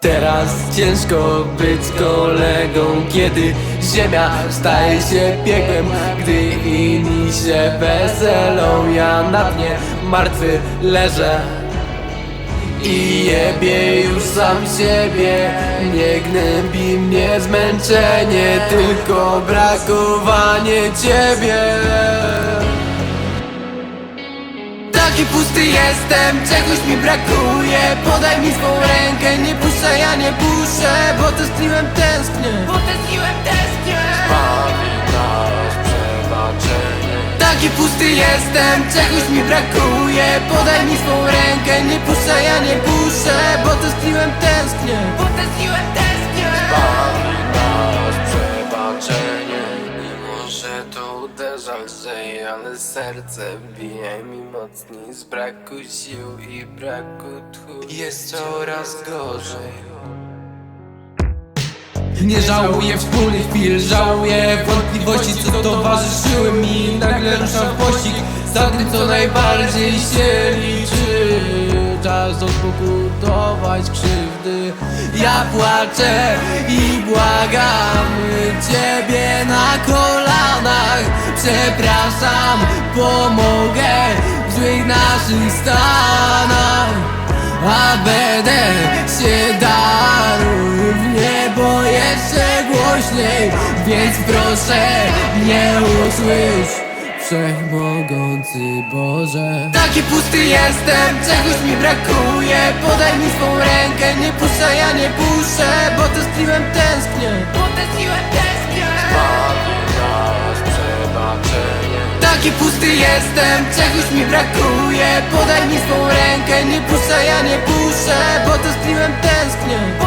Teraz ciężko być kolegą, kiedy ziemia staje się piekłem Gdy inni się weselą, ja na dnie martwy leżę i jebie już sam siebie. Nie gnębi mnie zmęczenie Tylko brakowanie ciebie Taki pusty jestem, czegoś mi brakuje. Podaj mi swą rękę, nie puszczaj, ja nie puszczę Bo tęskniłem, tęsknię. Bo tęskniłem, tęsknię. Pamiętasz przebaczenie. Taki pusty jestem, czegoś mi brakuje. Podaj mi swą rękę, nie puszczaj, ja nie puszczę Bo tęskniłem, tęsknię. Bo tęskniłem, tęsknię że to uderza lżej Ale serce bije mi mocniej Z braku sił i braku tchu. Jest coraz gorzej. Nie żałuję wspólnych chwil, żałuję wątpliwości, co towarzyszyły mi. Nagle ruszam w pościg za tym, co najbardziej się liczy. Czas odpokutować krzywdy. Ja płaczę i błagam Ciebie na kolanach Przepraszam, pomogę w złych naszych stanach a będę się darł w niebo jeszcze głośniej Więc proszę nie usłysz Wszechmogący Boże. Taki pusty jestem, czegoś mi brakuje Podaj mi swą rękę, nie puszczaj, ja nie tęsknię Bo tęskniłem, tęsknię Taki pusty jestem, czegoś mi brakuje. Podaj mi swą rękę, nie puszczaj, ja nie puszczę Bo tęskniłem, tęsknię. Bo